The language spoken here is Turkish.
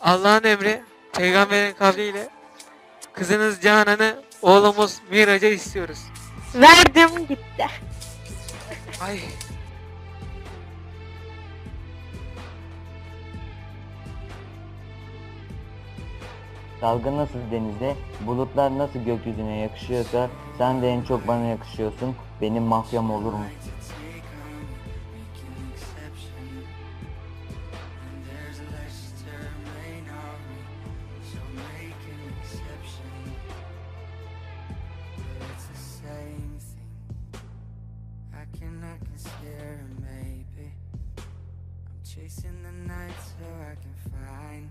Allah'ın emri, peygamberin kavliyle kızınız Canan'ı oğlumuz Miraç'a istiyoruz. Verdim gitti. Ay. Dalga nasıl denizde, bulutlar nasıl gökyüzüne yakışıyorsa sen de en çok bana yakışıyorsun. Benim mafyam olur mu? I'm chasing the night so I can find